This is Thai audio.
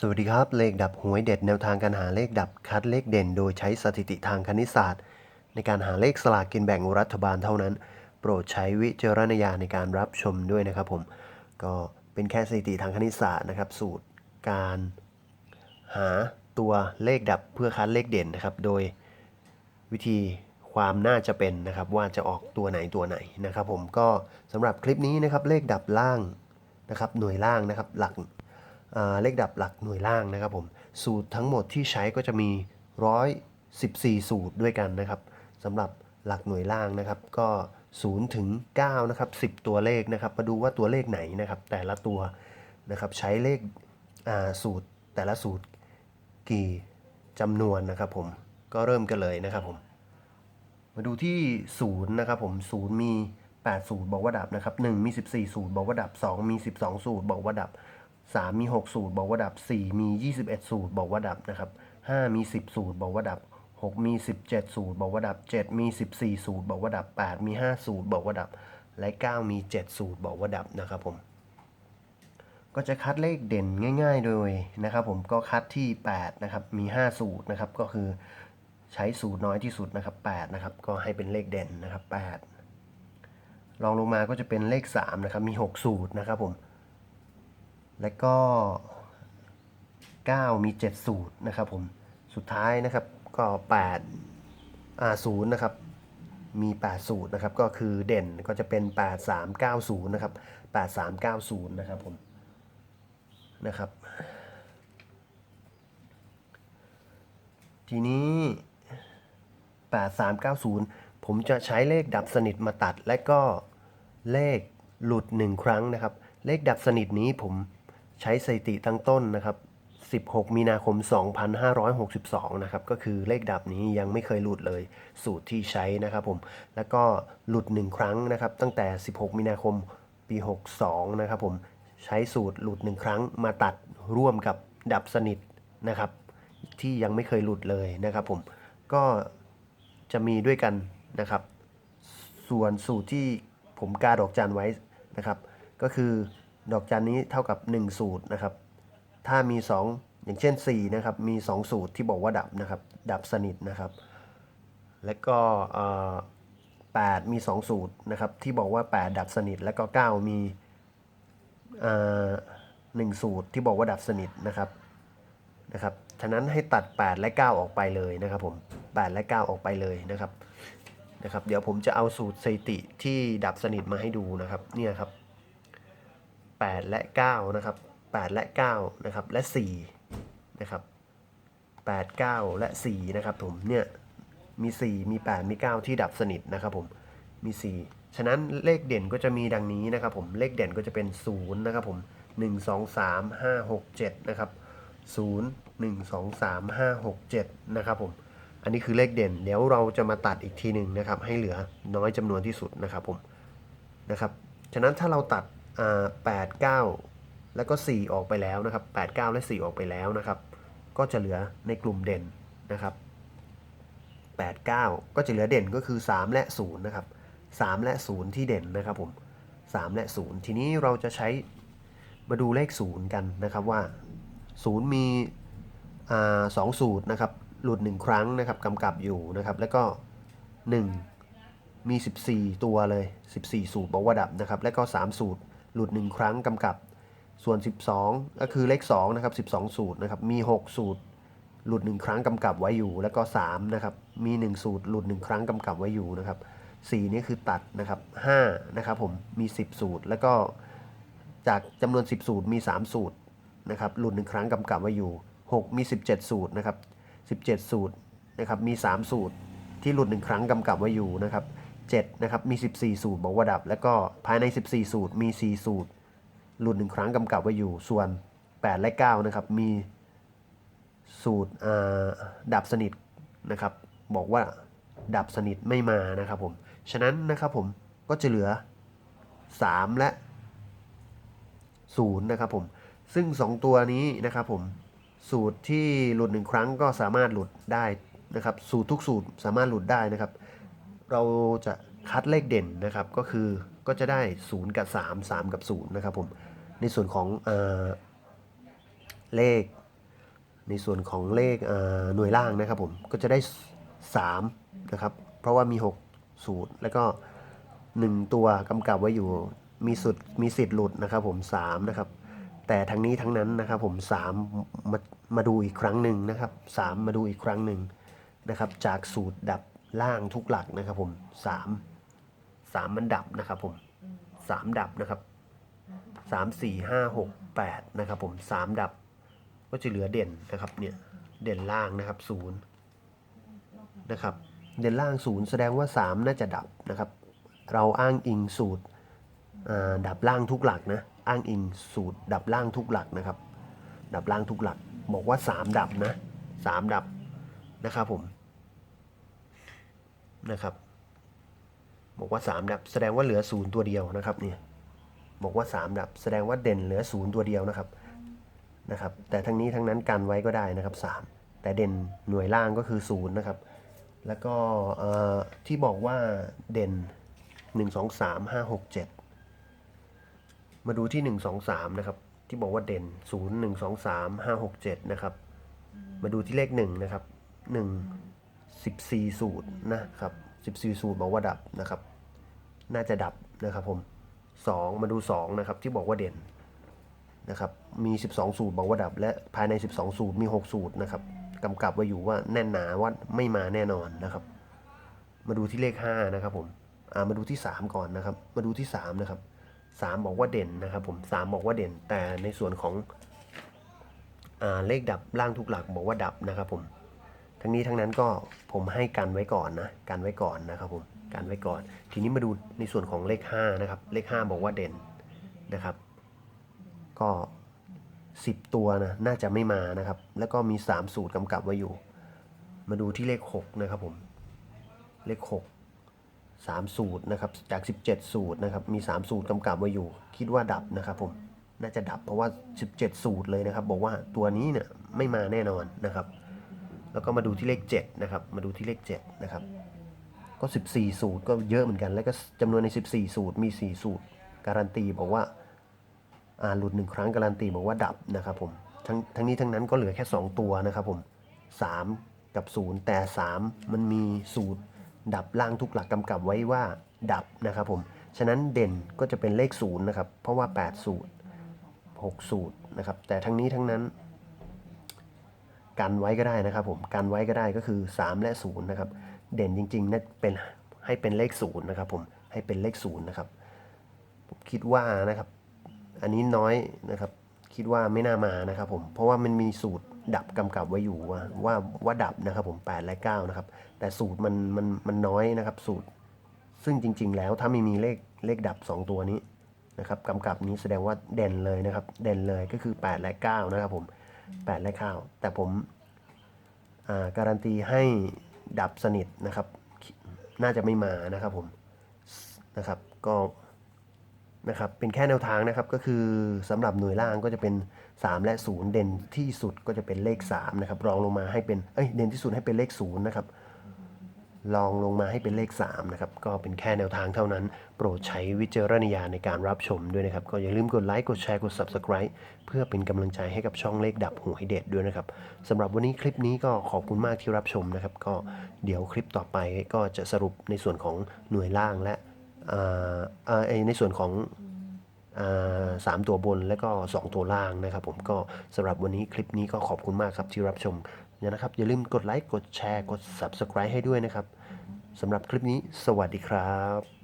สวัสดีครับ เลขดับหวยเด็ดแนวทางการหาเลขดับคัดเลขเด่น โดยใช้สถิติทางคณิตศาสตร์ ในการหาเลขสลากกินแบ่งรัฐบาลเท่านั้น โปรดใช้วิจารณญาณในการรับชมด้วยนะครับผมก็เป็นแค่สถิติทางคณิตศาสตร์นะครับ สูตรการหาตัวเลขดับเพื่อคัดเลขเด่นนะครับ โดยวิธีความน่าจะเป็นนะครับว่าจะออกตัวไหนตัวไหนนะครับ ผมก็สำหรับคลิปนี้นะครับเลขดับล่างนะครับหน่วยล่างนะครับหลัก เลขดับหลักหน่วยล่างนะครับผม สูตรทั้งหมดที่ใช้ก็จะมี 114 สูตรด้วยกันนะครับสำหรับหลักหน่วยล่างนะครับก็0ถึง9นะครับ10 ตัวเลขนะครับ มาดูว่าตัวเลขไหนนะครับ แต่ละตัวนะครับใช้เลขสูตรแต่ละสูตรกี่จำนวนนะครับผมก็เริ่มกันเลยนะครับผม มาดูที่ศูนย์นะครับผมศูนย์มี8สูตรบอกว่าดับนะครับ1มี 14 สูตรบอกว่าดับ 2 มี 12 สูตรบอกว่าดับ 3 มี 6 สูตร บอกว่าดับ 4 มี 21 สูตร บอกว่าดับนะครับ 5 มี 10 สูตร บอกว่าดับ 6 มี 17 สูตร บอกว่าดับ 7 มี 14 สูตร บอกว่าดับ 8 มี 5 สูตร บอกว่าดับ และ 9 มี 7 สูตร บอกว่าดับนะครับผม ก็จะคัดเลขเด่นง่าย ๆ โดยนะครับผม ก็คัดที่ 8 นะครับ มี 5 สูตรนะครับ ก็คือใช้สูตรน้อยที่สุดนะครับ 8 นะครับ ก็ให้เป็นเลขเด่นนะครับ 8 ลองลงมาก็จะเป็นเลข 3 นะครับ มี 6 สูตรนะครับผม และก็ 9 มี 7 สูตรนะครับผมสุดท้ายนะครับก็8อ่า0นะครับมี 8 สูตรนะครับก็คือเด่นก็จะเป็น 8390 นะครับ 8390 นะครับผมนะครับทีนี้ 8390 ผมจะใช้เลขดับสนิทมาตัด และก็เลขหลุด 1 ครั้งนะครับ เลขดับสนิทนี้ผม ใช้สถิติตั้งต้นนะครับ 16 มีนาคม 2562 นะครับ ก็คือเลขดับนี้ยังไม่เคยหลุดเลยสูตรที่ใช้นะครับผม แล้วก็หลุด 1 ครั้งนะครับ ตั้งแต่ 16 มีนาคมปี 62 นะครับผม ใช้สูตรหลุด 1 ครั้งมาตัดร่วมกับดับสนิทนะครับ ที่ยังไม่เคยหลุดเลยนะครับผม ก็จะมีด้วยกันนะครับ ส่วนสูตรที่ผมกาดอกจันไว้นะครับ ก็คือ ดอกจันนี้เท่ากับ 1 สูตรนะครับ ถ้ามี 2 อย่างเช่น4นะครับ มี 2 สูตรที่บอกว่าดับนะครับ ดับสนิทนะครับ และก็8มี 2 สูตรนะครับ ที่บอกว่า 8 ดับสนิท แล้วก็ 9 มีเอ่อหนึ่งสูตรที่บอกว่าดับสนิทนะครับนะครับ ฉะนั้นให้ตัด 8 และ 9 ออกไปเลยนะครับผม 8 และ 9 ออกไปเลยนะครับนะครับ เดี๋ยวผมจะเอาสูตรสถิติที่ดับสนิทมาให้ดูนะครับ เนี่ยครับ 8 และ 9 นะครับ 8 และ 9 นะครับ และ 4 นะครับ 8 9 และ 4 นะครับผม เนี่ย มี 4 มี 8 มี 9 ที่ดับสนิทนะครับผม มี 4 ฉะนั้นเลขเด่นก็จะมีดังนี้นะครับผม เลขเด่นก็จะเป็น 0 นะครับผม 1 2 3 5 6 7 นะครับ 0 1 2 3 5 6 7 นะครับผม อันนี้คือเลขเด่น เดี๋ยวเราจะมาตัดอีกทีหนึ่งนะครับ ให้เหลือน้อยจำนวนที่สุดนะครับผม นะครับ ฉะนั้นถ้าเราตัด อ่า8 9แล้วก็ 4 ออกไปแล้วนะครับ 8 9 และ 4 ออกไปแล้วนะครับ ก็จะเหลือในกลุ่มเด่นนะครับ 8 9 ก็จะเหลือเด่นก็คือ 3 และ 0 นะครับ 3 และ 0 ที่เด่นนะครับผม 3 และ 0 ทีนี้เราจะใช้มาดูเลข 0 กันนะครับว่า 0 มีอ่าสองสูตรนะครับ หลุด 1 ครั้งนะครับกำกับอยู่นะครับ แล้วก็ 1 มี 14 ตัวเลย 14 สูตรบอกว่าดับนะครับ แล้วก็ 3 สูตร หลุด 1 ครั้งกำกับ ส่วน 12 ก็คือเลข2นะครับ12 สูตรนะครับมี 6 สูตร หลุด 1 ครั้งกำกับไว้อยู่ แล้วก็3นะครับมี 1 สูตรหลุด 1 ครั้งกำกับไว้อยู่นะครับ4นี่คือตัดนะครับ5นะครับผมมี 10 สูตร แล้วก็จากจำนวน 10 สูตรมี 3 สูตรนะครับหลุด 1 ครั้งกำกับไว้อยู่ 6 มี 17 สูตรนะครับ17 สูตรนะครับมี 3 สูตรที่หลุด 1 ครั้งกำกับไว้อยู่นะครับ 7นะครับมี 14 สูตรบอกว่าดับ แล้วก็ภายใน 14 สูตรมี 4 สูตร หลุด1ครั้งกำกับไว้อยู่ส่วน 8 และ 9 นะครับ มีสูตรดับสนิทนะครับ บอกว่าดับสนิทไม่มานะครับผมฉะนั้นนะครับผมก็จะเหลือ 3 และ 0 นะครับผมซึ่ง 2 ตัวนี้นะครับผมสูตรที่หลุด1ครั้งก็สามารถหลุดได้นะครับ สูตรทุกสูตรสามารถหลุดได้นะครับ เราจะคัดเลขเด่นนะครับ ก็คือก็จะได้ 0 กับ 3 3 กับ 0 นะครับผม ในส่วนของเอเลข ในส่วนของเลขเหน่วยล่างนะครับผม ก็จะได้ 3 นะครับ เพราะว่ามี 6 สูตร แล้วก็ 1 ตัวกำกับไว้อยู่ มีสุด มีสิทธิ์หลุดนะครับผม 3 นะครับ แต่ทั้งนี้ทั้งนั้นนะครับผม3มามาดูอีกครั้งหนึ่งนะครับ 3 มาดูอีกครั้งหนึ่งนะครับ จากสูตรดับ ล่างทุกหลักนะครับผม3 3มันดับนะครับผม3ดับนะครับ3 4 5 6 8นะครับผม3ดับ ก็จะเหลือเด่นนะครับเนี่ยเด่นล่างนะครับศูนย์นะครับเด่นล่างศูนย์แสดงว่า3น่าจะดับนะครับ เราอ้างอิงสูตรดับล่างทุกหลักนะอ้างอิงสูตรดับล่างทุกหลักนะครับ ดับล่างทุกหลัก บอกว่า 3 ดับนะ3ดับนะครับผม นะครับ บอกว่า 3 ดับ แสดงว่าเหลือศูนย์ตัวเดียวนะครับเนี่ยบอกว่า 3 ดับ แสดงว่าเด่นเหลือศูนย์ตัวเดียวนะครับนะครับ แต่ทั้งนี้ทั้งนั้นกันไว้ก็ได้นะครับ 3 แต่เด่นหน่วยล่างก็คือ 0 นะครับ แล้วก็ที่บอกว่าเด่น 1 2 3 5 6 7 มาดูที่ 1 2 3 นะครับ ที่บอกว่าเด่น 0 1 2 3 5 6 7 นะครับ มาดูที่เลข 1 นะครับ 1 14 สูตรนะครับ14 สูตรบอกว่าดับนะครับ น่าจะดับนะครับผม 2 มาดู 2 นะครับ ที่บอกว่าเด่นนะครับ มี 12 สูตรบอกว่าดับ และภายใน 12 สูตรมี 6 สูตรนะครับกำกับไว้อยู่ว่าแน่นหนาว่าไม่มาแน่นอนนะครับ มาดูที่เลข 5 นะครับผมอ่ามาดูที่ 3 ก่อนนะครับ มาดูที่ 3 นะครับ 3 บอกว่าเด่นนะครับ ผม 3 บอกว่าเด่น แต่ในส่วนของอ่าเลขดับล่างทุกหลักบอกว่าดับนะครับผม ทั้งนี้ทั้งนั้นก็ผมให้กันไว้ก่อนนะกันไว้ก่อนนะครับผมกันไว้ก่อน ทีนี้มาดูในส่วนของเลข5นะครับเลข 5 บอกว่าเด่นนะครับ ก็ 10 ตัวนะน่าจะไม่มานะครับ แล้วก็มี 3 สูตรกำกับไว้อยู่ มาดูที่เลข 6 นะครับผมเลข 6 3 สูตรนะครับจาก 17 สูตรนะครับมี 3 สูตรกำกับไว้อยู่ คิดว่าดับนะครับผมน่าจะดับเพราะว่า 17 สูตรเลยนะครับ บอกว่าตัวนี้เนี่ยไม่มาแน่นอนนะครับ แล้วก็มาดูที่เลข7นะครับ มาดูที่เลข7นะครับ ก็ 14 สูตรก็เยอะเหมือนกัน แล้วก็จำนวนใน 14 สูตรมี 4 สูตร การันตีบอกว่าอ่าหลุดหนึ่งครั้งการันตีบอกว่าดับนะครับผม ทั้งทั้งนี้ทั้งนั้นก็เหลือแค่ 2 ตัวนะครับผม 3 กับ 0 แต่ 3 มันมีสูตรดับล่างทุกหลักกำกับไว้ว่าดับนะครับผม ฉะนั้นเด่นก็จะเป็นเลข0นะครับ เพราะว่า 8 สูตร 6 สูตรนะครับ แต่ทั้งนี้ทั้งนั้น กันไว้ก็ได้นะครับผมกันไว้ก็ได้ก็คือ 3 และ0นะครับเด่นจริงๆนะเป็นให้เป็นเลข0นะครับผมให้เป็นเลข0นะครับผมคิดว่านะครับอันนี้น้อยนะครับคิดว่าไม่น่ามานะครับผมเพราะว่ามันมีสูตรดับกำกับไว้อยู่ว่าว่าว่าดับนะครับผม8และ9นะครับแต่สูตรมันมันมันน้อยนะครับสูตร ซึ่งจริง ๆ แล้วถ้าไม่มีเลขเลขดับ 2 ตัวนี้นะครับกำกับนี้แสดงว่าเด่นเลยนะครับ เด่นเลยก็คือ 8 และ 9 นะครับผม 8 และ 9 แต่ผมอ่าการันตีให้ดับสนิทนะครับ น่าจะไม่มานะครับผมนะครับก็นะครับเป็นแค่แนวทางนะครับก็คือสำหรับหน่วยล่างก็จะเป็น 3 และ 0 เด่นที่สุดก็จะเป็นเลข3นะครับรองลงมาให้เป็นเอ้ยเด่นที่สุดให้เป็นเลข0นะครับ ลองลงมาให้เป็นเลข3นะครับก็เป็นแค่แนวทางเท่านั้น โปรดใช้วิจารณญาณในการรับชมด้วยนะครับ ก็อย่าลืมกดไลค์กดแชร์กด Subscribe เพื่อเป็นกำลังใจให้กับช่องเลขดับหวยเด็ดด้วยนะครับสำหรับวันนี้คลิปนี้ก็ขอบคุณมากที่รับชมนะครับ ก็เดี๋ยวคลิปต่อไปก็จะสรุปในส่วนของหน่วยล่างและในส่วนของสามตัวบนและก็ 2 ตัวล่างนะครับ ผมก็สำหรับวันนี้คลิปนี้ก็ขอบคุณมากครับที่รับชม นะครับ อย่าลืมกดไลค์ กดแชร์ กด Subscribe ให้ด้วยนะครับสำหรับคลิปนี้ สวัสดีครับ